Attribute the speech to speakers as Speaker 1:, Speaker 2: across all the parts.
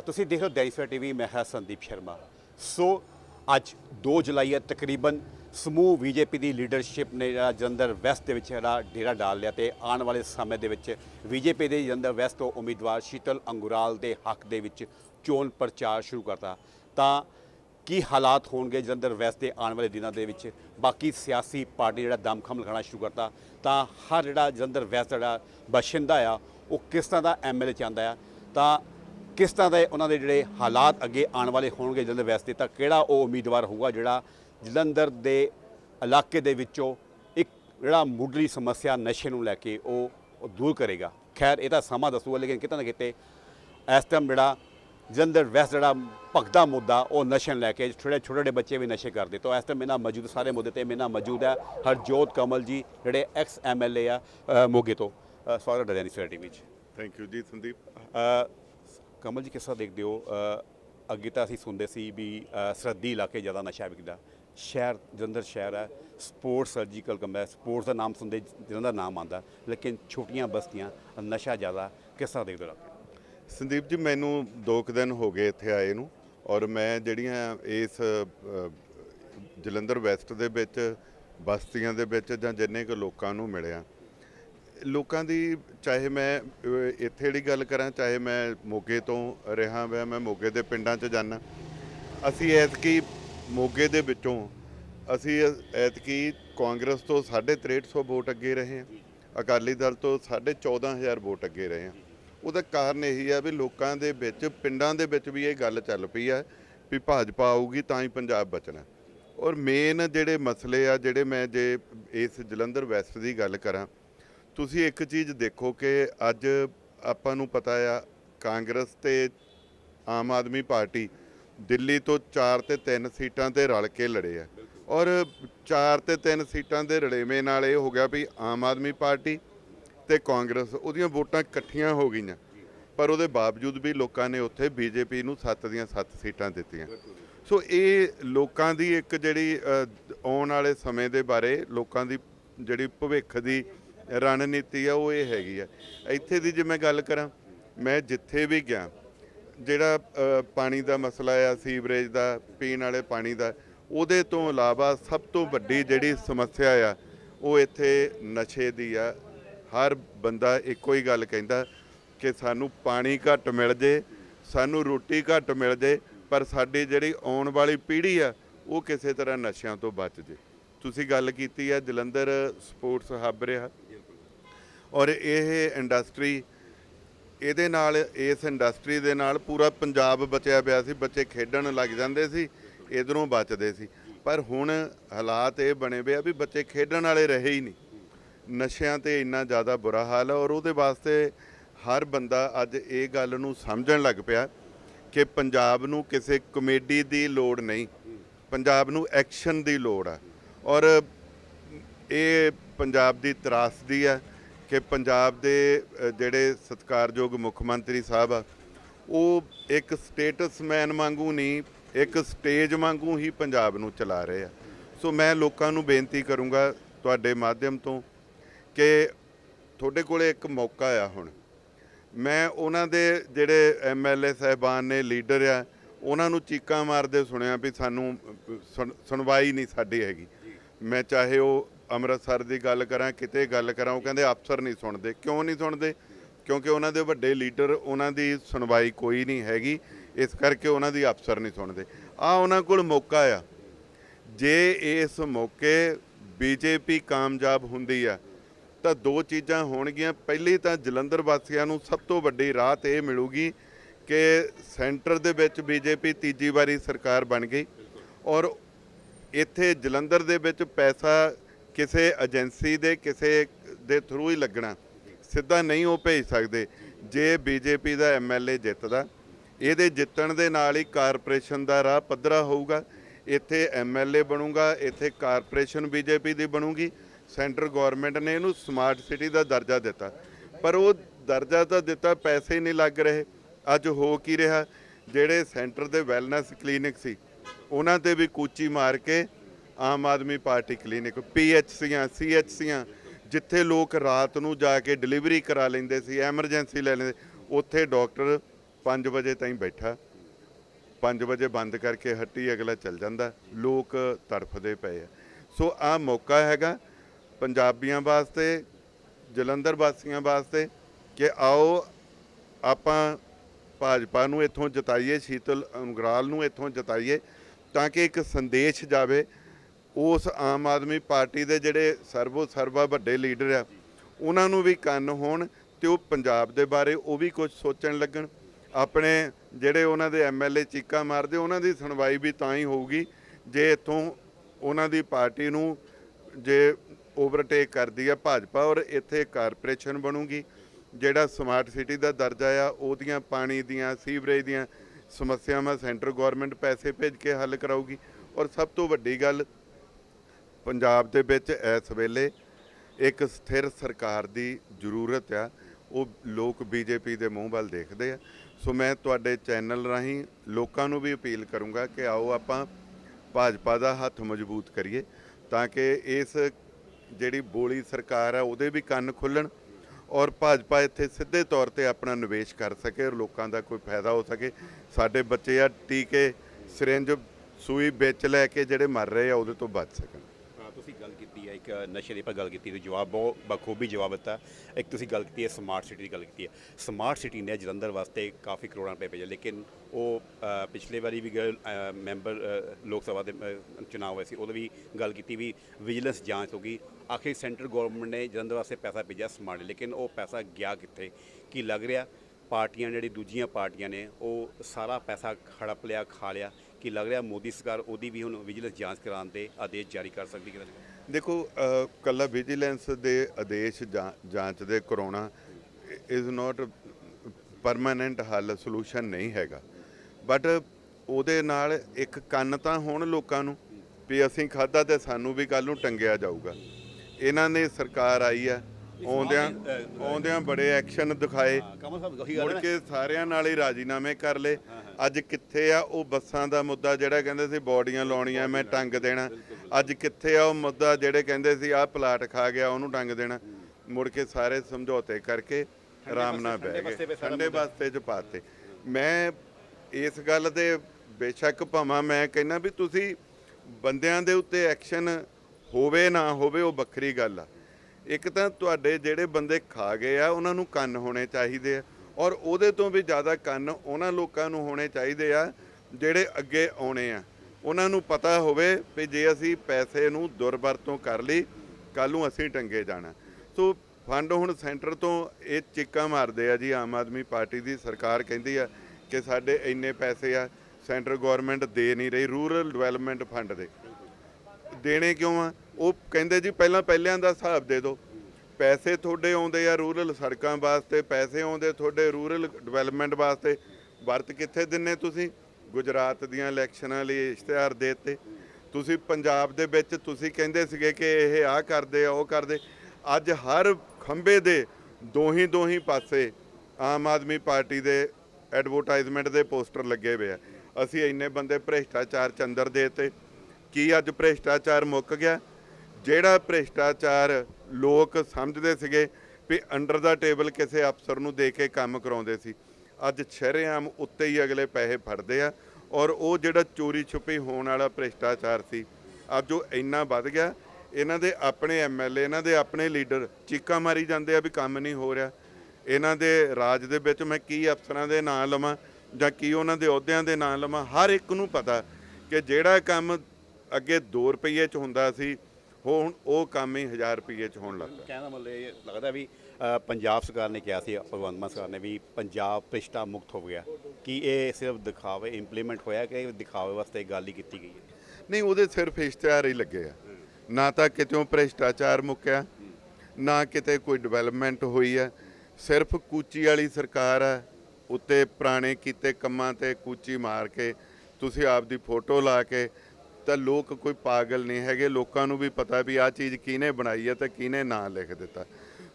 Speaker 1: ਤੁਸੀਂ ਦੇਖ ਰਹੇ ਹੋ ਦੈਨਿਕ ਟੀਵੀ, ਮੈਂ ਹਾਂ ਸੰਦੀਪ ਸ਼ਰਮਾ। ਸੋ, ਅੱਜ 2 ਜੁਲਾਈ ਹੈ, ਤਕਰੀਬਨ ਸਮੂਹ ਬੀਜੇਪੀ ਦੀ ਲੀਡਰਸ਼ਿਪ ਨੇ ਜਿਹੜਾ ਜਲੰਧਰ ਵੈਸਟ ਦੇ ਵਿੱਚ ਜਿਹੜਾ ਡੇਰਾ ਡਾਲ ਲਿਆ ਤੇ ਆਉਣ ਵਾਲੇ ਸਮੇਂ ਦੇ ਵਿੱਚ ਬੀਜੇਪੀ ਦੇ ਜਲੰਧਰ ਵੈਸਟ ਤੋਂ ਉਮੀਦਵਾਰ ਸ਼ੀਤਲ ਅੰਗੁਰਾਲ ਦੇ ਹੱਕ ਦੇ ਵਿੱਚ ਚੋਣ ਪ੍ਰਚਾਰ ਸ਼ੁਰੂ ਕਰਤਾ। ਤਾਂ ਕੀ ਹਾਲਾਤ ਹੋਣਗੇ ਜਲੰਧਰ ਵੈਸਟ ਦੇ ਆਉਣ ਵਾਲੇ ਦਿਨਾਂ ਦੇ ਵਿੱਚ? ਬਾਕੀ ਸਿਆਸੀ ਪਾਰਟੀ ਜਿਹੜਾ ਦਮਖਮ ਲਗਾਉਣਾ ਸ਼ੁਰੂ ਕਰਤਾ। ਤਾਂ ਹਰ ਜਿਹੜਾ ਜਲੰਧਰ ਵੈਸਟ ਦਾ ਜਿਹੜਾ ਬਸ਼ਿੰਦਾ ਆ, ਉਹ ਕਿਸ ਤਰ੍ਹਾਂ ਦਾ ਐਮਐਲਏ ਚਾਹੁੰਦਾ ਆ? ਤਾਂ ਕਿਸ ਤਰ੍ਹਾਂ ਦੇ ਉਹਨਾਂ ਦੇ ਜਿਹੜੇ ਹਾਲਾਤ ਅੱਗੇ ਆਉਣ ਵਾਲੇ ਹੋਣਗੇ ਜਲੰਧਰ ਵੈਸਟ ਦੇ ਤਾਂ ਕਿਹੜਾ ਉਹ ਉਮੀਦਵਾਰ ਹੋਊਗਾ ਜਿਹੜਾ ਜਲੰਧਰ ਦੇ ਇਲਾਕੇ ਦੇ ਵਿੱਚੋਂ ਇੱਕ ਜਿਹੜਾ ਮੁੱਢਲੀ ਸਮੱਸਿਆ ਨਸ਼ੇ ਨੂੰ ਲੈ ਕੇ ਉਹ ਦੂਰ ਕਰੇਗਾ? ਖੈਰ, ਇਹ ਤਾਂ ਸਮਾਂ ਦੱਸੂਗਾ, ਲੇਕਿਨ ਕਿਤੇ ਨਾ ਕਿਤੇ ਇਸ ਟਾਈਮ ਜਿਹੜਾ ਜਲੰਧਰ ਵੈਸਟ ਜਿਹੜਾ ਭਗਦਾ ਮੁੱਦਾ, ਉਹ ਨਸ਼ੇ ਨੂੰ ਲੈ ਕੇ ਛੋਟੇ ਛੋਟੇ ਛੋਟੇ ਬੱਚੇ ਵੀ ਨਸ਼ੇ ਕਰਦੇ। ਤਾਂ ਇਸ ਟਾਈਮ ਮੇਰੇ ਨਾਲ ਮੌਜੂਦ ਸਾਰੇ ਮੁੱਦੇ ਤੇ ਮੇਰੇ ਨਾਲ ਮੌਜੂਦ ਹੈ ਹਰਜੋਤ ਕਮਲ ਜੀ, ਜਿਹੜੇ ਐਕਸ ਐਮਐਲਏ ਆ ਮੋਗੇ ਤੋਂ। ਸਵਾਗਤ ਹੈ ਦੈਨਿਕ ਸਵੇਰਾ ਟੀਵੀ ਵਿੱਚ
Speaker 2: ਥੈਂਕ ਯੂ ਜੀ, ਸੰਦੀਪ।
Speaker 1: ਕਮਲ ਜੀ ਕਿਸ ਤਰ੍ਹਾਂ ਦੇਖਦੇ ਹੋ? ਅੱਗੇ ਤਾਂ ਅਸੀਂ ਸੁਣਦੇ ਸੀ ਵੀ ਅ, ਸਰਹੱਦੀ ਇਲਾਕੇ ਜ਼ਿਆਦਾ ਨਸ਼ਾ ਵਿਕਦਾ। ਸ਼ਹਿਰ ਜਲੰਧਰ ਸ਼ਹਿਰ ਹੈ ਸਪੋਰਟਸ ਸਰਜੀਕਲ ਕੰਮ ਹੈ ਸਪੋਰਟਸ ਦਾ ਨਾਮ ਸੁਣਦੇ ਜਲੰਧਰ ਦਾ ਨਾਮ ਆਉਂਦਾ ਲੇਕਿਨ ਛੋਟੀਆਂ ਬਸਤੀਆਂ ਨਸ਼ਾ ਜ਼ਿਆਦਾ ਕਿਸ ਤਰ੍ਹਾਂ ਦੇਖਦੇ ਹੋ
Speaker 2: ਸੰਦੀਪ ਜੀ ਮੈਨੂੰ 2 ਕੁ ਦਿਨ ਹੋ ਗਏ ਇੱਥੇ ਆਏ ਨੂੰ ਔਰ ਮੈਂ ਜਿਹੜੀਆਂ ਇਸ ਜਲੰਧਰ ਵੈਸਟ ਦੇ ਵਿੱਚ ਬਸਤੀਆਂ ਦੇ ਵਿੱਚ ਜਾਂ ਜਿੰਨੇ ਕੁ ਲੋਕਾਂ ਨੂੰ ਮਿਲਿਆ ਲੋਕਾਂ ਦੀ, ਚਾਹੇ ਮੈਂ ਇੱਥੇ ਦੀ ਗੱਲ ਕਰਾਂ, ਚਾਹੇ ਮੈਂ ਮੋਗੇ ਤੋਂ ਰਿਹਾ ਮੈਂ ਮੈਂ ਮੋਗੇ ਦੇ ਪਿੰਡਾਂ 'ਚ ਜਾਣਾ ਅਸੀਂ ਐਤਕੀ ਮੋਗੇ ਦੇ ਵਿੱਚੋਂ, ਅਸੀਂ ਐਤਕੀ ਕਾਂਗਰਸ ਤੋਂ 6350 ਵੋਟ ਅੱਗੇ ਰਹੇ ਹਾਂ, ਅਕਾਲੀ ਦਲ ਤੋਂ 14500 ਵੋਟ ਅੱਗੇ ਰਹੇ ਹਾਂ। ਉਹਦਾ ਕਾਰਨ ਇਹੀ ਆ ਵੀ ਲੋਕਾਂ ਦੇ ਵਿੱਚ, ਪਿੰਡਾਂ ਦੇ ਵਿੱਚ ਵੀ ਇਹ ਗੱਲ ਚੱਲ ਪਈ ਆ ਵੀ ਭਾਜਪਾ ਆਊਗੀ ਤਾਂ ਹੀ ਪੰਜਾਬ ਬਚਣਾ। ਔਰ ਮੇਨ ਜਿਹੜੇ ਮਸਲੇ ਆ, ਜਿਹੜੇ ਮੈਂ ਜੇ ਇਸ ਜਲੰਧਰ ਵੈਸਟ ਦੀ ਗੱਲ ਕਰਾਂ ਤੁਸੀਂ ਇੱਕ ਚੀਜ਼ ਦੇਖੋ ਕਿ ਅੱਜ ਆਪਾਂ ਨੂੰ ਪਤਾ ਆ, ਕਾਂਗਰਸ ਤੇ ਆਮ ਆਦਮੀ ਪਾਰਟੀ ਦਿੱਲੀ ਤੋਂ 4 ਤੇ 3 ਸੀਟਾਂ ਤੇ ਰਲ ਕੇ ਲੜੇ ਆ। ਔਰ 4 ਤੇ 3 ਸੀਟਾਂ ਦੇ ਰਲੇਵੇਂ ਨਾਲ ਇਹ ਹੋ ਗਿਆ ਵੀ ਆਮ ਆਦਮੀ ਪਾਰਟੀ ਤੇ ਕਾਂਗਰਸ, ਉਹਦੀਆਂ ਵੋਟਾਂ ਇਕੱਠੀਆਂ ਹੋ ਗਈਆਂ। ਪਰ ਉਹਦੇ ਬਾਵਜੂਦ ਵੀ ਲੋਕਾਂ ਨੇ ਉੱਥੇ ਬੀਜੇਪੀ ਨੂੰ 7 ਦੀਆਂ 7 ਸੀਟਾਂ ਦਿੱਤੀਆਂ। ਸੋ ਇਹ ਲੋਕਾਂ ਦੀ ਇੱਕ ਜਿਹੜੀ ਆਉਣ ਵਾਲੇ ਸਮੇਂ ਦੇ ਬਾਰੇ, ਲੋਕਾਂ ਦੀ ਜਿਹੜੀ ਭਵਿੱਖ ਦੀ ਰਣਨੀਤੀ ਆ, ਉਹ ਇਹ ਹੈਗੀ ਆ। ਇੱਥੇ ਦੀ ਜੇ ਮੈਂ ਗੱਲ ਕਰਾਂ, ਮੈਂ ਜਿੱਥੇ ਵੀ ਗਿਆ, ਜਿਹੜਾ ਪਾਣੀ ਦਾ ਮਸਲਾ ਆ, ਸੀਵਰੇਜ ਦਾ, ਪੀਣ ਵਾਲੇ ਪਾਣੀ ਦਾ, ਉਹਦੇ ਤੋਂ ਇਲਾਵਾ ਸਭ ਤੋਂ ਵੱਡੀ ਜਿਹੜੀ ਸਮੱਸਿਆ ਆ, ਉਹ ਇੱਥੇ ਨਸ਼ੇ ਦੀ ਆ। ਹਰ ਬੰਦਾ ਇੱਕੋ ਹੀ ਗੱਲ ਕਹਿੰਦਾ ਕਿ ਸਾਨੂੰ ਪਾਣੀ ਘੱਟ ਮਿਲ ਜੇ, ਸਾਨੂੰ ਰੋਟੀ ਘੱਟ ਮਿਲ ਜੇ, ਪਰ ਸਾਡੀ ਜਿਹੜੀ ਆਉਣ ਵਾਲੀ ਪੀੜ੍ਹੀ ਆ, ਉਹ ਕਿਸੇ ਤਰ੍ਹਾਂ ਨਸ਼ਿਆਂ ਤੋਂ ਬਚ ਜੇ। ਤੁਸੀਂ ਗੱਲ ਕੀਤੀ ਆ ਜਲੰਧਰ ਸਪੋਰਟਸ ਹੱਬ ਰਿਹਾ। ਔਰ ਇਹ ਇੰਡਸਟਰੀ, ਇਹਦੇ ਨਾਲ, ਇਸ ਇੰਡਸਟਰੀ ਦੇ ਨਾਲ ਪੂਰਾ ਪੰਜਾਬ ਬਚਿਆ ਪਿਆ ਸੀ, ਬੱਚੇ ਖੇਡਣ ਲੱਗ ਜਾਂਦੇ ਸੀ, ਇਧਰੋਂ ਬਚਦੇ ਸੀ। ਪਰ ਹੁਣ ਹਾਲਾਤ ਇਹ ਬਣੇ ਪਏ ਆ ਵੀ ਬੱਚੇ ਖੇਡਣ ਵਾਲੇ ਰਹੇ ਹੀ ਨਹੀਂ। ਨਸ਼ਿਆਂ ਤੇ ਇੰਨਾ ਜ਼ਿਆਦਾ ਬੁਰਾ ਹਾਲ ਹੈ ਔਰ ਉਹਦੇ ਵਾਸਤੇ ਹਰ ਬੰਦਾ ਅੱਜ ਇਹ ਗੱਲ ਨੂੰ ਸਮਝਣ ਲੱਗ ਪਿਆ ਕਿ ਪੰਜਾਬ ਨੂੰ ਕਿਸੇ ਕਮੇਡੀ ਦੀ ਲੋੜ ਨਹੀਂ, ਪੰਜਾਬ ਨੂੰ ਐਕਸ਼ਨ ਦੀ ਲੋੜ ਆ। ਔਰ ਇਹ ਪੰਜਾਬ ਦੀ ਤਰਾਸਦੀ ਆ ਕਿ ਪੰਜਾਬ ਦੇ ਜਿਹੜੇ ਸਤਿਕਾਰਯੋਗ ਮੁੱਖ ਮੰਤਰੀ ਸਾਹਿਬ ਆ, ਉਹ ਇੱਕ ਸਟੇਟਸਮੈਨ ਵਾਂਗੂ ਨਹੀਂ, ਇੱਕ ਸਟੇਜ ਵਾਂਗੂ ਹੀ ਪੰਜਾਬ ਨੂੰ ਚਲਾ ਰਹੇ ਆ। ਸੋ ਮੈਂ ਲੋਕਾਂ ਨੂੰ ਬੇਨਤੀ ਕਰੂੰਗਾ ਤੁਹਾਡੇ ਮਾਧਿਅਮ ਤੋਂ ਕਿ ਤੁਹਾਡੇ ਕੋਲੇ ਇੱਕ ਮੌਕਾ ਆ ਹੁਣ। ਮੈਂ ਉਹਨਾਂ ਦੇ ਜਿਹੜੇ ਐਮਐਲਏ ਸਹਿਬਾਨ ਨੇ, ਲੀਡਰ ਆ, ਉਹਨਾਂ ਨੂੰ ਚੀਕਾਂ ਮਾਰਦੇ ਸੁਣਿਆ ਵੀ ਸਾਨੂੰ ਸੁਣ- ਸੁਣਵਾਈ ਨਹੀਂ ਸਾਡੀ ਹੈਗੀ। ਮੈਂ ਚਾਹੇ ਉਹ ਅੰਮ੍ਰਿਤਸਰ ਦੀ ਗੱਲ ਕਰਾਂ, ਕਿਤੇ ਗੱਲ ਕਰਾਂ, ਉਹ ਕਹਿੰਦੇ ਅਫਸਰ ਨਹੀਂ ਸੁਣਦੇ। ਕਿਉਂ ਨਹੀਂ ਸੁਣਦੇ? ਕਿਉਂਕਿ ਉਹਨਾਂ ਦੇ ਵੱਡੇ ਲੀਡਰ, ਉਹਨਾਂ ਦੀ ਸੁਣਵਾਈ ਕੋਈ ਨਹੀਂ ਹੈਗੀ। ਇਸ ਕਰਕੇ ਉਹਨਾਂ ਦੀ ਅਫਸਰ ਨਹੀਂ ਸੁਣਦੇ। ਆ ਉਹਨਾਂ ਕੋਲ ਮੌਕਾ ਆ। ਜੇ ਇਸ ਮੌਕੇ ਬੀਜੇਪੀ ਕਾਮਯਾਬ ਹੁੰਦੀ ਆ, ਤਾਂ ਦੋ ਚੀਜ਼ਾਂ ਹੋਣਗੀਆਂ। ਪਹਿਲੀ ਤਾਂ ਜਲੰਧਰ ਵਾਸੀਆਂ ਨੂੰ ਸਭ ਤੋਂ ਵੱਡੀ ਰਾਹਤ ਇਹ ਮਿਲੂਗੀ ਕਿ ਸੈਂਟਰ ਦੇ ਵਿੱਚ ਬੀਜੇਪੀ ਤੀਜੀ ਵਾਰੀ ਸਰਕਾਰ ਬਣ ਗਈ ਔਰ ਇੱਥੇ ਜਲੰਧਰ ਦੇ ਵਿੱਚ ਪੈਸਾ ਕਿਸੇ ਏਜੰਸੀ ਦੇ, ਕਿਸੇ ਦੇ ਥਰੂ ਹੀ ਲੱਗਣਾ। ਸਿੱਧਾ ਨਹੀਂ ਉਹ ਭੇਜ ਸਕਦੇ। ਜੇ ਬੀਜੇਪੀ ਦਾ ਐਮਐਲਏ ਜਿੱਤਦਾ, ਇਹਦੇ ਜਿੱਤਣ ਦੇ ਨਾਲ ਹੀ ਕਾਰਪੋਰੇਸ਼ਨ ਦਾ ਰਾਹ ਪੱਧਰਾ ਹੋਊਗਾ। ਇੱਥੇ ਐਮਐਲਏ ਬਣੂਗਾ, ਇੱਥੇ ਕਾਰਪੋਰੇਸ਼ਨ ਬੀਜੇਪੀ ਦੀ ਬਣੂਗੀ। ਸੈਂਟਰ ਗਵਰਨਮੈਂਟ ਨੇ ਇਹਨੂੰ ਸਮਾਰਟ ਸਿਟੀ ਦਾ ਦਰਜਾ ਦਿੱਤਾ। ਪਰ ਉਹ ਦਰਜਾ ਤਾਂ ਦਿੱਤਾ, ਪੈਸੇ ਹੀ ਨਹੀਂ ਲੱਗ ਰਹੇ। ਅੱਜ ਹੋ ਕੀ ਰਿਹਾ? ਜਿਹੜੇ ਸੈਂਟਰ ਦੇ ਵੈਲਨੈਸ ਕਲੀਨਿਕ ਸੀ, ਉਹਨਾਂ ਤੇ ਵੀ ਕੂਚੀ ਮਾਰ ਕੇ ਆਮ ਆਦਮੀ ਪਾਰਟੀ ਕਲੀਨਿਕ, ਪੀਐਚਸੀਆਂ, ਸੀਐਚਸੀਆਂ, ਜਿੱਥੇ ਲੋਕ ਰਾਤ ਨੂੰ ਜਾ ਕੇ ਡਿਲੀਵਰੀ ਕਰਾ ਲੈਂਦੇ ਸੀ, ਐਮਰਜੈਂਸੀ ਲੈ ਲੈਂਦੇ ਉੱਥੇ ਡਾਕਟਰ 5 ਵਜੇ ਤਾਈਂ ਬੈਠਾ। 5 ਵਜੇ ਬੰਦ ਕਰਕੇ ਹੱਟੀ ਅਗਲਾ ਚੱਲ ਜਾਂਦਾ, ਲੋਕ ਤੜਫਦੇ ਪਏ ਆ। ਸੋ ਆ ਮੌਕਾ ਹੈਗਾ ਪੰਜਾਬੀਆਂ ਵਾਸਤੇ, ਜਲੰਧਰ ਵਾਸੀਆਂ ਵਾਸਤੇ ਕਿ ਆਓ ਆਪਾਂ ਭਾਜਪਾ ਨੂੰ ਇੱਥੋਂ ਜਿਤਾਈਏ, ਸ਼ੀਤਲ ਉਂਗਰਾਲ ਨੂੰ ਇੱਥੋਂ ਜਿਤਾਈਏ ਤਾਂ ਕਿ ਇੱਕ ਸੰਦੇਸ਼ ਜਾਵੇ ਉਸ ਆਮ ਆਦਮੀ ਪਾਰਟੀ ਦੇ ਜਿਹੜੇ ਸਰਬੋ ਸਰਵਾ ਵੱਡੇ ਲੀਡਰ ਆ, ਉਹਨਾਂ ਨੂੰ ਵੀ ਕੰਨ ਹੋਣ ਤੇ ਉਹ ਪੰਜਾਬ ਦੇ ਬਾਰੇ ਉਹ ਵੀ ਕੁਝ ਸੋਚਣ ਲੱਗਣ। ਆਪਣੇ ਜਿਹੜੇ ਉਹਨਾਂ ਦੇ ਐਮਐਲਏ ਚੀਕਾ ਮਾਰਦੇ, ਉਹਨਾਂ ਦੀ ਸੁਣਵਾਈ ਵੀ ਤਾਂ ਹੀ ਹੋਊਗੀ ਜੇ ਇੱਥੋਂ ਉਹਨਾਂ ਦੀ ਪਾਰਟੀ ਨੂੰ ਜੇ ਓਵਰਟੇਕ ਕਰਦੀ ਆ ਭਾਜਪਾ ਔਰ ਇੱਥੇ ਕਾਰਪੋਰੇਸ਼ਨ ਬਣੂਗੀ, ਜਿਹੜਾ ਸਮਾਰਟ ਸਿਟੀ ਦਾ ਦਰਜਾ ਆ, ਉਹਦੀਆਂ ਪਾਣੀ ਦੀਆਂ, ਸੀਵਰੇਜ ਦੀਆਂ ਸਮੱਸਿਆਵਾਂ ਸੈਂਟਰ ਗਵਰਨਮੈਂਟ ਪੈਸੇ ਭੇਜ ਕੇ ਹੱਲ ਕਰਾਊਗੀ। ਔਰ ਸਭ ਤੋਂ ਵੱਡੀ ਗੱਲ ਪੰਜਾਬ ਦੇ ਵਿੱਚ ਇਸ ਵੇਲੇ ਇੱਕ ਸਥਿਰ ਸਰਕਾਰ ਦੀ ਜ਼ਰੂਰਤ ਆ। ਉਹ ਲੋਕ ਬੀਜੇਪੀ ਦੇ ਮੂੰਹ ਵੱਲ ਦੇਖਦੇ ਆ। ਸੋ ਮੈਂ ਤੁਹਾਡੇ ਚੈਨਲ ਰਾਹੀਂ ਲੋਕਾਂ ਨੂੰ ਵੀ ਅਪੀਲ ਕਰੂੰਗਾ ਕਿ ਆਓ ਆਪਾਂ ਭਾਜਪਾ ਦਾ ਹੱਥ ਮਜ਼ਬੂਤ ਕਰੀਏ ਤਾਂ ਕਿ ਇਸ ਜਿਹੜੀ ਬੋਲੀ ਸਰਕਾਰ ਆ, ਉਹਦੇ ਵੀ ਕੰਨ ਖੁੱਲਣ ਔਰ ਭਾਜਪਾ ਇੱਥੇ ਸਿੱਧੇ ਤੌਰ ਤੇ ਆਪਣਾ ਨਿਵੇਸ਼ ਕਰ ਸਕੇ ਔਰ ਲੋਕਾਂ ਦਾ ਕੋਈ ਫਾਇਦਾ ਹੋ ਸਕੇ। ਸਾਡੇ ਬੱਚੇ ਆ, ਟੀਕੇ, ਸਿਰਿੰਜ, ਸੂਈ, ਵਿੱਚ ਲੈ ਕੇ ਜਿਹੜੇ ਮਰ ਰਹੇ ਆ, ਉਹਦੇ ਤੋਂ ਬਚ ਸਕਣ
Speaker 1: ਹਾਂ ਤੁਸੀਂ ਗੱਲ ਕੀਤੀ ਹੈ ਇੱਕ ਨਸ਼ੇ ਦੀ ਆਪਾਂ ਗੱਲ ਕੀਤੀ ਤੇ ਜਵਾਬ ਬਹੁਤ ਬਖੂਬੀ ਜਵਾਬ ਦਿੱਤਾ। ਇੱਕ ਤੁਸੀਂ ਗੱਲ ਕੀਤੀ ਹੈ ਸਮਾਰਟ ਸਿਟੀ ਦੀ ਗੱਲ ਕੀਤੀ ਹੈ। ਸਮਾਰਟ ਸਿਟੀ ਨੇ ਜਲੰਧਰ ਵਾਸਤੇ ਕਾਫੀ ਕਰੋੜਾਂ ਰੁਪਏ ਭੇਜੇ ਲੇਕਿਨ ਉਹ ਅ, ਪਿਛਲੇ ਵਾਰੀ ਵੀ ਗੱਲ, ਅ, ਮੈਂਬਰ ਅ, ਲੋਕ ਸਭਾ ਦੇ ਅ, ਚੁਣਾਵ ਹੋਏ ਸੀ ਉਦੋਂ ਵੀ ਗੱਲ ਕੀਤੀ ਵੀ ਵਿਜੀਲੈਂਸ ਜਾਂਚ ਹੋ ਗਈ। ਆਖਿਰ ਸੈਂਟਰ ਗਵਰਨਮੈਂਟ ਨੇ ਜਲੰਧਰ ਵਾਸਤੇ ਪੈਸਾ ਭੇਜਿਆ ਸਮਾਰਟ ਲੇਕਿਨ ਉਹ ਪੈਸਾ ਗਿਆ ਕਿੱਥੇ? ਕੀ ਲੱਗ ਰਿਹਾ? ਪਾਰਟੀਆਂ ਜਿਹੜੀ ਦੂਜੀਆਂ ਪਾਰਟੀਆਂ ਨੇ ਉਹ ਸਾਰਾ ਪੈਸਾ ਖੜਪ ਲਿਆ ਖਾ ਲਿਆ। ਕੀ ਲੱਗ ਰਿਹਾ? ਮੋਦੀ ਸਰਕਾਰ ਉਹਦੀ ਵੀ ਹੁਣ ਵਿਜੀਲੈਂਸ ਜਾਂਚ ਕਰਾਉਣ ਦੇ ਆਦੇਸ਼ ਜਾਰੀ ਕਰ ਸਕਦੀ ਕਿਤੇ ਨਾ ਕਿਤੇ?
Speaker 2: ਦੇਖੋ ਅ, ਕੱਲਾ ਵਿਜੀਲੈਂਸ ਦੇ ਆਦੇਸ਼ ਜਾਂਚ ਦੇ ਕਰਾਉਣਾ ਇਜ਼ ਨਾਟ ਪਰਮਾਨੈਂਟ ਹੱਲ ਸੋਲੂਸ਼ਨ ਨਹੀਂ ਹੈਗਾ। ਬਟ ਉਹਦੇ ਨਾਲ ਇੱਕ ਕੰਨ ਤਾਂ ਹੋਣ ਲੋਕਾਂ ਨੂੰ ਵੀ ਅਸੀਂ ਖਾਦਾ ਤੇ ਸਾਨੂੰ ਵੀ ਕੱਲ ਨੂੰ ਟੰਗਿਆ ਜਾਊਗਾ। ਇਹਨਾਂ ਨੇ ਸਰਕਾਰ ਆਈ ਆ ਆਉਂਦਿਆਂ ਆਉਂਦਿਆਂ ਬੜੇ ਐਕਸ਼ਨ ਦਿਖਾਏ।
Speaker 1: ਹਾਂ, ਕਮਲ ਸਾਹਿਬ ਉਹੀ ਗੱਲ
Speaker 2: ਮੁੜ
Speaker 1: ਹੈ
Speaker 2: ਕੇ ਸਾਰਿਆਂ ਨਾਲ ਹੀ ਰਾਜੀਨਾਮੇ ਕਰ ਲਏ। ਅੱਜ ਕਿੱਥੇ ਆ ਉਹ ਬੱਸਾਂ ਦਾ ਮੁੱਦਾ ਜਿਹੜਾ ਕਹਿੰਦੇ ਸੀ ਬੋਡੀਆਂ ਲਾਉਣੀਆਂ ਮੈਂ ਟੰਗ ਦੇਣਾ। ਅੱਜ ਕਿੱਥੇ ਆ ਉਹ ਮੁੱਦਾ ਜਿਹੜੇ ਕਹਿੰਦੇ ਸੀ ਆਹ ਪਲਾਟ ਖਾ ਗਿਆ ਉਹਨੂੰ ਟੰਗ ਦੇਣਾ। ਮੁੜ ਕੇ ਸਾਰੇ ਸਮਝੌਤੇ ਕਰਕੇ ਆਰਾਮ ਨਾਲ ਬਹਿ ਗਏ। ਠੰਡੇ। ਬਸਤੇ ਚ ਪਾਤੇ। ਮੈਂ ਇਸ ਗੱਲ ਦੇ ਬੇਸ਼ੱਕ ਭਾਵਾਂ ਮੈਂ ਕਹਿੰਦਾ ਵੀ ਤੁਸੀਂ ਬੰਦਿਆਂ ਦੇ ਉੱਤੇ ਐਕਸ਼ਨ ਹੋਵੇ ਨਾ ਹੋਵੇ ਉਹ ਵੱਖਰੀ ਗੱਲ ਆ। ਇੱਕ ਤਾਂ ਤੁਹਾਡੇ ਜਿਹੜੇ ਬੰਦੇ ਖਾ ਗਏ ਆ, ਉਹਨਾਂ ਨੂੰ ਕੰਨ ਹੋਣੇ ਚਾਹੀਦੇ ਆ। ਔਰ ਉਹਦੇ ਤੋਂ ਵੀ ਜ਼ਿਆਦਾ ਕੰਨ ਉਹਨਾਂ ਲੋਕਾਂ ਨੂੰ ਹੋਣੇ ਚਾਹੀਦੇ ਆ, ਜਿਹੜੇ ਅੱਗੇ ਆਉਣੇ ਆ। ਉਹਨਾਂ ਨੂੰ ਪਤਾ ਹੋਵੇ ਵੀ ਜੇ ਅਸੀਂ ਪੈਸੇ ਨੂੰ ਦੁਰਵਰਤੋਂ ਕਰ ਲਈ ਕੱਲ ਨੂੰ ਅਸੀਂ ਟੰਗੇ ਜਾਣਾ। ਸੋ ਫੰਡ ਹੁਣ ਸੈਂਟਰ ਤੋਂ ਇਹ ਚਿੱਕਾ ਮਾਰਦੇ ਆ ਜੀ, ਆਮ ਆਦਮੀ ਪਾਰਟੀ ਦੀ ਸਰਕਾਰ ਕਹਿੰਦੀ ਆ ਕਿ ਸਾਡੇ ਇੰਨੇ ਪੈਸੇ ਆ, ਸੈਂਟਰ ਗਵਰਨਮੈਂਟ ਦੇ ਨਹੀਂ ਰਹੀ, ਰੂਰਲ ਡਿਵੈਲਪਮੈਂਟ ਫੰਡ ਦੇ। ਦੇਣੇ ਕਿਉਂ ਆ? ਉਹ ਕਹਿੰਦੇ ਜੀ ਪਹਿਲਾਂ ਪਹਿਲਿਆਂ ਦਾ ਹਿਸਾਬ ਦੇ ਦਿਓ। ਪੈਸੇ ਤੁਹਾਡੇ ਆਉਂਦੇ ਆ ਰੂਰਲ ਸੜਕਾਂ ਵਾਸਤੇ, ਪੈਸੇ ਆਉਂਦੇ ਤੁਹਾਡੇ ਰੂਰਲ ਡਿਵੈਲਪਮੈਂਟ ਵਾਸਤੇ। ਵਰਤ ਕਿੱਥੇ ਦਿੰਨੇ ਤੁਸੀਂ? ਗੁਜਰਾਤ ਦੀਆਂ ਇਲੈਕਸ਼ਨਾਂ ਲਈ ਇਸ਼ਤਿਹਾਰ ਦੇ ਦਿੱਤੇ। ਤੁਸੀਂ ਪੰਜਾਬ ਦੇ ਵਿੱਚ ਤੁਸੀਂ ਕਹਿੰਦੇ ਸੀਗੇ ਕਿ ਇਹ ਆਹ ਕਰਦੇ ਆ, ਉਹ ਕਰਦੇ। ਅੱਜ ਹਰ ਖੰਬੇ ਦੇ ਦੋਹੀ ਦੋਹੀ ਪਾਸੇ ਆਮ ਆਦਮੀ ਪਾਰਟੀ ਦੇ ਐਡਵਰਟਾਈਜ਼ਮੈਂਟ ਦੇ ਪੋਸਟਰ ਲੱਗੇ ਹੋਏ ਆ। ਅਸੀਂ ਇੰਨੇ ਬੰਦੇ ਭ੍ਰਿਸ਼ਟਾਚਾਰ ਚ ਅੰਦਰ ਦੇਤੇ। ਕੀ ਅੱਜ ਭ੍ਰਿਸ਼ਟਾਚਾਰ ਮੁੱਕ ਗਿਆ? ਜਿਹੜਾ ਭ੍ਰਿਸ਼ਟਾਚਾਰ ਲੋਕ ਸਮਝਦੇ ਸੀਗੇ ਵੀ ਅੰਡਰ ਦਾ ਟੇਬਲ ਕਿਸੇ ਅਫਸਰ ਨੂੰ ਦੇ ਕੇ ਕੰਮ ਕਰਾਉਂਦੇ ਸੀ। ਅੱਜ ਸ਼ਰੇਆਮ ਉੱਤੇ ਹੀ ਅਗਲੇ ਪੈਸੇ ਫੜਦੇ ਆ ਔਰ ਉਹ ਜਿਹੜਾ ਚੋਰੀ ਛੁਪੀ ਹੋਣ ਵਾਲਾ ਭ੍ਰਿਸ਼ਟਾਚਾਰ ਸੀ, ਅੱਜ ਉਹ ਇੰਨਾ ਵੱਧ ਗਿਆ, ਇਹਨਾਂ ਦੇ ਆਪਣੇ ਐਮਐਲਏ ਇਹਨਾਂ ਦੇ ਆਪਣੇ ਲੀਡਰ ਚੀਕਾਂ ਮਾਰੀ ਜਾਂਦੇ ਆ ਵੀ ਕੰਮ ਨਹੀਂ ਹੋ ਰਿਹਾ। ਇਹਨਾਂ ਦੇ ਰਾਜ ਦੇ ਵਿੱਚ ਮੈਂ ਕੀ ਅਫਸਰਾਂ ਦੇ ਨਾਂ ਲਵਾਂ ਜਾਂ ਕੀ ਉਹਨਾਂ ਦੇ ਅਹੁਦਿਆਂ ਦੇ ਨਾਂ ਲਵਾਂ, ਹਰ ਇੱਕ ਨੂੰ ਪਤਾ ਕਿ ਜਿਹੜਾ ਕੰਮ ਅੱਗੇ 2 ਰੁਪਏ ਚ ਹੁੰਦਾ ਸੀ ਹੁਣ ਉਹ ਕੰਮ ਹੀ 1000 ਰੁਪਏ ਚ ਹੋਣ ਲੱਗਾ
Speaker 1: ਕਹਿਣ ਦਾ ਮਤਲਬ ਇਹ ਲੱਗਦਾ ਵੀ ਪੰਜਾਬ ਸਰਕਾਰ ਨੇ ਕਿਹਾ ਸੀ ਭਗਵੰਤ ਮਾਨ ਸਰਕਾਰ ਨੇ ਵੀ ਪੰਜਾਬ ਭ੍ਰਿਸ਼ਟਾ ਮੁਕਤ ਹੋ ਗਿਆ। ਕੀ ਇਹ ਸਿਰਫ ਦਿਖਾਵੇ ਇੰਪਲੀਮੈਂਟ ਹੋਇਆ ਕਿ ਦਿਖਾਵੇ ਵਾਸਤੇ ਗੱਲ ਹੀ ਕੀਤੀ ਗਈ ਹੈ?
Speaker 2: ਨਹੀਂ ਉਹਦੇ ਸਿਰਫ ਇਸ਼ਤਿਹਾਰ ਹੀ ਲੱਗੇ ਆ। ਨਾ ਤਾਂ ਕਿਤੇੋਂ ਭ੍ਰਿਸ਼ਟਾਚਾਰ ਮੁੱਕਿਆ ਨਾ ਕਿਤੇ ਕੋਈ ਡਿਵੈਲਪਮੈਂਟ ਹੋਈ ਹੈ। ਸਿਰਫ ਕੂਚੀ ਵਾਲੀ ਸਰਕਾਰ ਆ ਉੱਤੇ ਪੁਰਾਣੇ ਕੀਤੇ ਕੰਮਾਂ ਤੇ ਕੂਚੀ ਮਾਰ ਕੇ ਤੁਸੀਂ ਆਪਦੀ ਫੋਟੋ ਲਾ ਕੇ ਤਾਂ ਲੋਕ ਕੋਈ ਪਾਗਲ ਨਹੀਂ ਹੈਗੇ। ਲੋਕਾਂ ਨੂੰ ਵੀ ਪਤਾ ਵੀ ਆਹ ਚੀਜ਼ ਕਿਹਨੇ ਬਣਾਈ ਹੈ ਤੇ ਕਿਹਨੇ ਨਾਂ ਲਿਖ ਦਿੱਤਾ।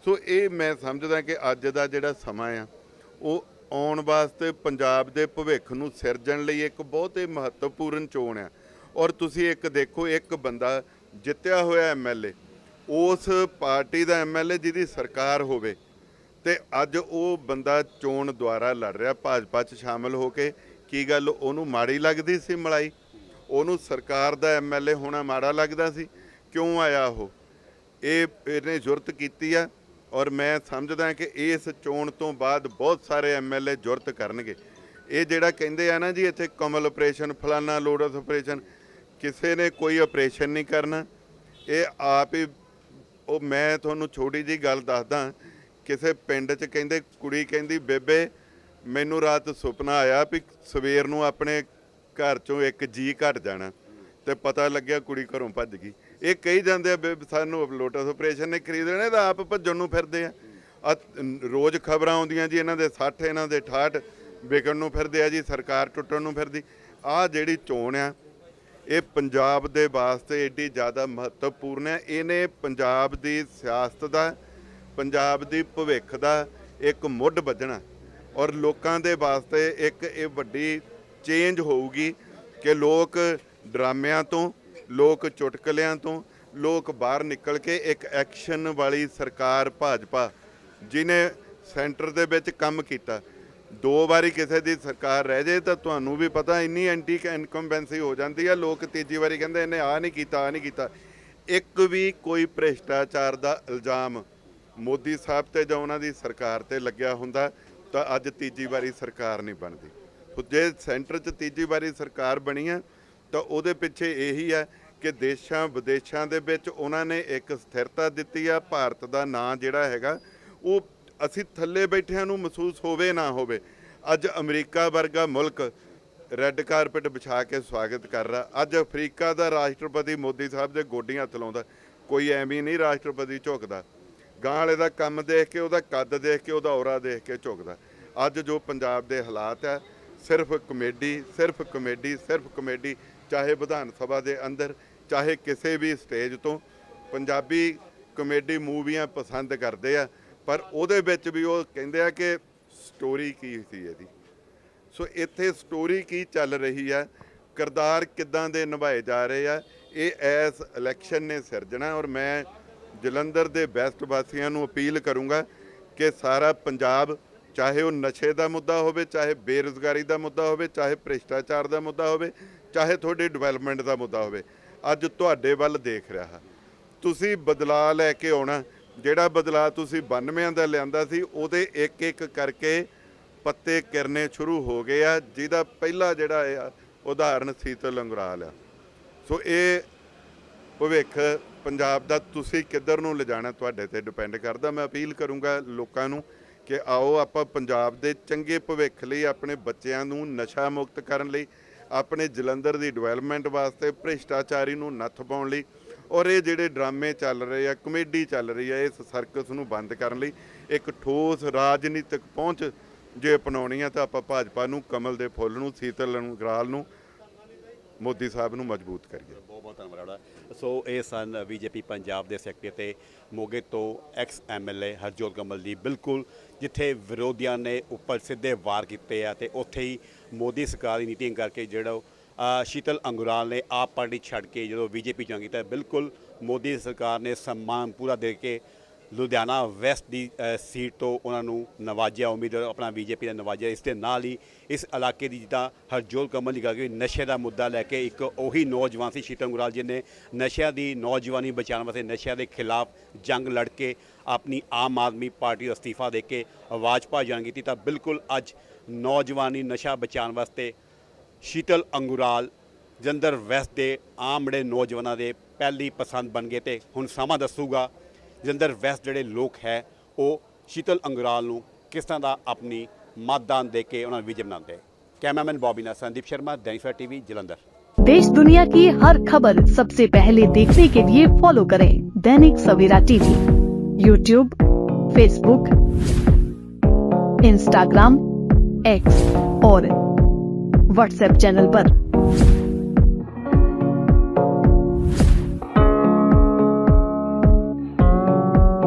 Speaker 2: ਸੋ ਇਹ ਮੈਂ ਸਮਝਦਾ ਕਿ ਅੱਜ ਦਾ ਜਿਹੜਾ ਸਮਾਂ ਆ, ਉਹ ਆਉਣ ਵਾਸਤੇ ਪੰਜਾਬ ਦੇ ਭਵਿੱਖ ਨੂੰ ਸਿਰਜਣ ਲਈ ਇੱਕ ਬਹੁਤ ਹੀ ਮਹੱਤਵਪੂਰਨ ਚੋਣ ਆ। ਔਰ ਤੁਸੀਂ ਇੱਕ ਦੇਖੋ, ਇੱਕ ਬੰਦਾ ਜਿੱਤਿਆ ਹੋਇਆ ਐਮਐਲਏ ਉਸ ਪਾਰਟੀ ਦਾ ਐਮਐਲਏ ਜਿਹਦੀ ਸਰਕਾਰ ਹੋਵੇ, ਤੇ ਅੱਜ ਉਹ ਬੰਦਾ ਚੋਣ ਦੁਆਰਾ ਲੜ ਰਿਹਾ, ਭਾਜਪਾ 'ਚ ਸ਼ਾਮਲ ਹੋ ਕੇ। ਕੀ ਗੱਲ, ਉਹਨੂੰ ਮਾੜੀ ਲੱਗਦੀ ਸੀ ਮਲਾਈ? ਉਹਨੂੰ ਸਰਕਾਰ ਦਾ ਐਮਐਲਏ ਹੋਣਾ ਮਾੜਾ ਲੱਗਦਾ ਸੀ। ਕਿਉਂ ਆਇਆ ਉਹ? ਇਹ ਇਹਨੇ ਜੁਰਤ ਕੀਤੀ ਆ ਔਰ ਮੈਂ ਸਮਝਦਾ ਕਿ ਇਸ ਚੋਣ ਤੋਂ ਬਾਅਦ ਬਹੁਤ ਸਾਰੇ ਐਮਐਲਏ ਜੁਰਤ ਕਰਨਗੇ। ਇਹ ਜਿਹੜਾ ਕਹਿੰਦੇ ਆ ਨਾ ਜੀ, ਇੱਥੇ ਕਮਲ ਆਪਰੇਸ਼ਨ, ਫਲਾਨਾ ਲੋਡਸ ਆਪਰੇਸ਼ਨ, ਕਿਸੇ ਨੇ ਕੋਈ ਆਪਰੇਸ਼ਨ ਨਹੀਂ ਕਰਨਾ। ਇਹ ਆਪ ਹੀ ਉਹ ਮੈਂ ਤੁਹਾਨੂੰ ਛੋਟੀ ਜੀ ਗੱਲ ਦੱਸਦਾ, ਕਿਸੇ ਪਿੰਡ 'ਚ ਕਹਿੰਦੇ, ਕੁੜੀ ਕਹਿੰਦੀ, ਬੇਬੇ, ਮੈਨੂੰ ਰਾਤ ਸੁਪਨਾ ਆਇਆ ਵੀ ਸਵੇਰ ਨੂੰ ਆਪਣੇ ਘਰ 'ਚੋਂ ਇੱਕ ਜੀ ਘਟ ਜਾਣਾ ਤੇ ਪਤਾ ਲੱਗਿਆ ਕੁੜੀ ਘਰੋਂ ਭੱਜ ਗਈ। ਇਹ ਕਹੀ ਜਾਂਦੇ ਆ ਵੀ ਸਾਨੂੰ ਲੋਟਸ ਆਪਰੇਸ਼ਨ ਨੇ ਖਰੀਦ ਲੈਣੇ ਤਾਂ ਆਪ ਭੱਜਣ ਨੂੰ ਫਿਰਦੇ ਆ। ਆ ਰੋਜ਼ ਖਬਰਾਂ ਆਉਂਦੀਆਂ ਜੀ ਇਹਨਾਂ ਦੇ 60 ਇਹਨਾਂ ਦੇ 68 ਵਿਕਣ ਨੂੰ ਫਿਰਦੇ ਆ ਜੀ, ਸਰਕਾਰ ਟੁੱਟਣ ਨੂੰ ਫਿਰਦੀ। ਆ ਜਿਹੜੀ ਚੋਣ ਆ, ਇਹ ਪੰਜਾਬ ਦੇ ਵਾਸਤੇ ਏਡੀ ਜ਼ਿਆਦਾ ਮਹੱਤਵਪੂਰਨ ਹੈ ਇਹਨੇ ਪੰਜਾਬ ਦੀ ਸਿਆਸਤ ਦਾ, ਪੰਜਾਬ ਦੀ ਭਵਿੱਖ ਦਾ ਇੱਕ ਮੁੱਢ ਵੱਜਣਾ ਔਰ ਲੋਕਾਂ ਦੇ ਵਾਸਤੇ ਇੱਕ ਇਹ ਵੱਡੀ ਚੇਂਜ ਹੋਊਗੀ ਕਿ ਲੋਕ ਡਰਾਮਿਆਂ ਤੋਂ, ਲੋਕ ਚੁਟਕਲਿਆਂ ਤੋਂ, ਲੋਕ ਬਾਹਰ ਨਿਕਲ ਕੇ ਇੱਕ ਐਕਸ਼ਨ ਵਾਲੀ ਸਰਕਾਰ ਭਾਜਪਾ ਜਿਨੇ ਸੈਂਟਰ ਦੇ ਵਿੱਚ ਕੰਮ ਕੀਤਾ। ਦੋ ਵਾਰੀ ਕਿਸੇ ਦੀ ਸਰਕਾਰ ਰਹਿ ਜੇ ਤਾਂ ਤੁਹਾਨੂੰ ਵੀ ਪਤਾ ਇੰਨੀ ਐਂਟੀ ਇਨਕੰਬੈਂਸੀ ਹੋ ਜਾਂਦੀ ਆ, ਲੋਕ ਤੀਜੀ ਵਾਰੀ ਕਹਿੰਦੇ ਇਹਨੇ ਆ ਨਹੀਂ ਕੀਤਾ ਆ ਨਹੀਂ ਕੀਤਾ। ਇੱਕ ਵੀ ਕੋਈ ਭ੍ਰਿਸ਼ਟਾਚਾਰ ਦਾ ਇਲਜ਼ਾਮ ਮੋਦੀ ਸਾਹਿਬ ਤੇ ਜਾਂ ਉਹਨਾਂ ਦੀ ਸਰਕਾਰ ਤੇ ਲੱਗਿਆ ਹੁੰਦਾ ਤਾਂ ਅੱਜ ਤੀਜੀ ਵਾਰੀ ਸਰਕਾਰ ਨਹੀਂ ਬਣਦੀ। ਜੇ ਸੈਂਟਰ 'ਚ ਤੀਜੀ ਵਾਰੀ ਸਰਕਾਰ ਬਣੀ ਆ ਤਾਂ ਉਹਦੇ ਪਿੱਛੇ ਇਹੀ ਹੈ ਕਿ ਦੇਸ਼ਾਂ ਵਿਦੇਸ਼ਾਂ ਦੇ ਵਿੱਚ ਉਹਨਾਂ ਨੇ ਇੱਕ ਸਥਿਰਤਾ ਦਿੱਤੀ ਆ, ਭਾਰਤ ਦਾ ਨਾਂ ਜਿਹੜਾ ਹੈਗਾ, ਉਹ ਅਸੀਂ ਥੱਲੇ ਬੈਠਿਆਂ ਨੂੰ ਮਹਿਸੂਸ ਹੋਵੇ ਨਾ ਹੋਵੇ। ਅੱਜ ਅਮਰੀਕਾ ਵਰਗਾ ਮੁਲਕ ਰੈੱਡ ਕਾਰਪਟ ਵਿਛਾ ਕੇ ਸਵਾਗਤ ਕਰ ਰਿਹਾ। ਅੱਜ ਅਫਰੀਕਾ ਦਾ ਰਾਸ਼ਟਰਪਤੀ ਮੋਦੀ ਸਾਹਿਬ ਦੇ ਗੋਡੀਆਂ ਥਲਾਉਂਦਾ ਕੋਈ ਐਵੇਂ ਨਹੀਂ ਰਾਸ਼ਟਰਪਤੀ ਝੁਕਦਾ। ਗਾਂ ਵਾਲੇ ਦਾ ਕੰਮ ਦੇਖ ਕੇ, ਉਹਦਾ ਕੱਦ ਦੇਖ ਕੇ, ਉਹਦਾ ਔਰਾ ਦੇਖ ਕੇ ਝੁਕਦਾ। ਅੱਜ ਜੋ ਪੰਜਾਬ ਦੇ ਹਾਲਾਤ ਹੈ ਸਿਰਫ ਕਮੇਡੀ ਸਿਰਫ ਕਮੇਡੀ ਸਿਰਫ ਕਮੇਡੀ, ਚਾਹੇ ਵਿਧਾਨ ਸਭਾ ਦੇ ਅੰਦਰ, ਚਾਹੇ ਕਿਸੇ ਵੀ ਸਟੇਜ ਤੋਂ। ਪੰਜਾਬੀ ਕਮੇਡੀ ਮੂਵੀਆਂ ਪਸੰਦ ਕਰਦੇ ਆ, ਪਰ ਉਹਦੇ ਵਿੱਚ ਵੀ ਉਹ ਕਹਿੰਦੇ ਆ ਕਿ ਸਟੋਰੀ ਕੀ ਸੀ ਇਹਦੀ। ਸੋ ਇੱਥੇ ਸਟੋਰੀ ਕੀ ਚੱਲ ਰਹੀ ਆ, ਕਿਰਦਾਰ ਕਿੱਦਾਂ ਦੇ ਨਿਭਾਏ ਜਾ ਰਹੇ ਆ, ਇਹ ਐਸ ਇਲੈਕਸ਼ਨ ਨੇ ਸਿਰਜਣਾ, ਔਰ ਮੈਂ ਜਲੰਧਰ ਦੇ ਬੈਸਟ ਵਾਸੀਆਂ ਨੂੰ ਅਪੀਲ ਕਰੂੰਗਾ ਕਿ ਸਾਰਾ ਪੰਜਾਬ ਚਾਹੇ ਉਹ ਨਸ਼ੇ ਦਾ ਮੁੱਦਾ ਹੋਵੇ, ਚਾਹੇ ਬੇਰੁਜ਼ਗਾਰੀ ਦਾ ਮੁੱਦਾ ਹੋਵੇ, ਚਾਹੇ ਭ੍ਰਿਸ਼ਟਾਚਾਰ ਦਾ ਮੁੱਦਾ ਹੋਵੇ, ਚਾਹੇ ਤੁਹਾਡੀ ਡਿਵੈਲਪਮੈਂਟ ਦਾ ਮੁੱਦਾ ਹੋਵੇ, ਅੱਜ ਤੁਹਾਡੇ ਵੱਲ ਦੇਖ ਰਿਹਾ ਹਾਂ। ਤੁਸੀਂ ਬਦਲਾਅ ਲੈ ਕੇ ਆਉਣਾ, ਜਿਹੜਾ ਬਦਲਾਅ ਤੁਸੀਂ 92 ਦਾ ਲਿਆਂਦਾ ਸੀ, ਉਹਦੇ ਇੱਕ ਇੱਕ ਕਰਕੇ ਪੱਤੇ ਕਿਰਨੇ ਸ਼ੁਰੂ ਹੋ ਗਏ ਆ, ਜਿਹਦਾ ਪਹਿਲਾ ਜਿਹੜਾ ਹੈ ਉਦਾਹਰਨ ਸੀਤਲ ਲੰਗਰਾਲ ਆ। ਸੋ ਇਹ ਭਵਿੱਖ ਪੰਜਾਬ ਦਾ ਤੁਸੀਂ ਕਿੱਧਰ ਨੂੰ ਲਿਜਾਣਾ, ਤੁਹਾਡੇ ਤੇ ਡਿਪੈਂਡ ਕਰਦਾ। ਮੈਂ ਅਪੀਲ ਕਰੂੰਗਾ ਲੋਕਾਂ ਨੂੰ ਕਿ ਆਓ ਆਪਾਂ ਪੰਜਾਬ ਦੇ ਚੰਗੇ ਭਵਿੱਖ ਲਈ, ਆਪਣੇ ਬੱਚਿਆਂ ਨੂੰ ਨਸ਼ਾ ਮੁਕਤ ਕਰਨ ਲਈ, ਆਪਣੇ ਜਲੰਧਰ ਦੀ ਡਿਵੈਲਪਮੈਂਟ ਵਾਸਤੇ, ਭ੍ਰਿਸ਼ਟਾਚਾਰੀ ਨੂੰ ਨੱਥ ਪਾਉਣ ਲਈ ਔਰ ਇਹ ਜਿਹੜੇ ਡਰਾਮੇ ਚੱਲ ਰਹੇ ਆ, ਕਮੇਡੀ ਚੱਲ ਰਹੀ ਆ, ਇਸ ਸਰਕਸ ਨੂੰ ਬੰਦ ਕਰਨ ਲਈ ਇੱਕ ਠੋਸ ਰਾਜਨੀਤਿਕ ਪਹੁੰਚ ਜੇ ਅਪਣਾਉਣੀ ਆ ਤਾਂ ਆਪਾਂ ਭਾਜਪਾ ਨੂੰ, ਕਮਲ ਦੇ ਫੁੱਲ ਨੂੰ, ਸੀਤਲ ਗਰਾਲ ਨੂੰ ਮੋਦੀ ਸਾਹਿਬ ਨੂੰ ਮਜ਼ਬੂਤ ਕਰੀਏ।
Speaker 1: ਬਹੁਤ ਬਹੁਤ ਧੰਨਵਾਦ ਸੋ ਇਹ ਸਨ ਬੀਜੇਪੀ ਪੰਜਾਬ ਦੇ ਸੈਕਟਰੀ ਤੇ ਮੋਗੇ ਤੋਂ ਐਕਸ ਐਮਐਲਏ ਹਰਜੋਤ ਕਮਲ ਦੀ ਬਿਲਕੁਲ ਜਿੱਥੇ ਵਿਰੋਧੀਆਂ ਨੇ ਉੱਪਰ ਸਿੱਧੇ ਵਾਰ ਕੀਤੇ ਆ ਤੇ ਉੱਥੇ ਹੀ ਮੋਦੀ ਸਰਕਾਰ ਦੀ ਨੀਤੀਆਂ ਕਰਕੇ ਜਿਹੜਾ ਉਹ, ਸ਼ੀਤਲ ਅੰਗੁਰਾਲ ਨੇ ਆਪ ਪਾਰਟੀ ਛੱਡ ਕੇ ਜਦੋਂ ਬੀਜੇਪੀ ਜੁਆਇਨ ਕੀਤਾ ਬਿਲਕੁਲ ਮੋਦੀ ਸਰਕਾਰ ਨੇ ਸਨਮਾਨ ਪੂਰਾ ਦੇ ਕੇ ਲੁਧਿਆਣਾ ਵੈਸਟ ਦੀ ਸੀਟ ਤੋਂ ਉਹਨਾਂ ਨੂੰ ਨਵਾਜਿਆ ਉਮੀਦਵਾਰ, ਆਪਣਾ ਬੀਜੇਪੀ ਦਾ ਨਵਾਜਿਆ, ਇਸ ਦੇ ਨਾਲ ਹੀ ਇਸ ਇਲਾਕੇ ਦੀ ਜਿੱਦਾਂ ਹਰਜੋਤ ਕਮਲ ਜੀ ਗੱਲ ਕਰੀ ਨਸ਼ੇ ਦਾ ਮੁੱਦਾ ਲੈ ਕੇ ਇੱਕ ਉਹੀ ਨੌਜਵਾਨ ਸੀ ਸ਼ੀਤਲ ਅੰਗੁਰਾਲ ਜੀ ਨੇ ਨਸ਼ਿਆਂ ਦੀ ਨੌਜਵਾਨੀ ਬਚਾਉਣ ਵਾਸਤੇ ਨਸ਼ਿਆਂ ਦੇ ਖਿਲਾਫ ਜੰਗ ਲੜ ਕੇ ਆਪਣੀ ਆਮ ਆਦਮੀ ਪਾਰਟੀ ਅਸਤੀਫਾ ਦੇ ਕੇ ਆਵਾਜ਼ ਭਾਜਣ ਕੀਤੀ। ਤਾਂ ਬਿਲਕੁਲ ਅੱਜ ਨੌਜਵਾਨੀ ਨਸ਼ਾ ਬਚਾਉਣ ਵਾਸਤੇ ਸ਼ੀਤਲ ਅੰਗੁਰਾਲ ਜੰਦਰ ਵੈਸਟ ਦੇ ਆਮ ਜਿਹੜੇ ਨੌਜਵਾਨਾਂ ਦੇ ਪਹਿਲੀ ਪਸੰਦ ਬਣ ਗਏ ਤੇ ਹੁਣ ਸਮਾਂ ਦੱਸੂਗਾ ਜਲੰਧਰ ਵੈਸਟ ਜਿਹੜੇ ਲੋਕ ਹੈ ਉਹ ਸ਼ੀਤਲ ਅੰਗਰਾਲ ਨੂੰ ਕਿਸ ਤਰ੍ਹਾਂ ਦਾ ਆਪਣੀ ਮਤਦਾਨ ਦੇ ਕੇ ਉਹਨਾਂ ਨੂੰ ਵਿਜੇ ਬਣਾਉਂਦੇ कैमरामैन बॉबी ना संदीप शर्मा दैनिक टीवी जलंधर
Speaker 3: देश दुनिया की हर खबर सबसे पहले देखने के लिए फॉलो करें Dainik Savera TV YouTube Facebook Instagram X और व्हाट्सएप चैनल पर।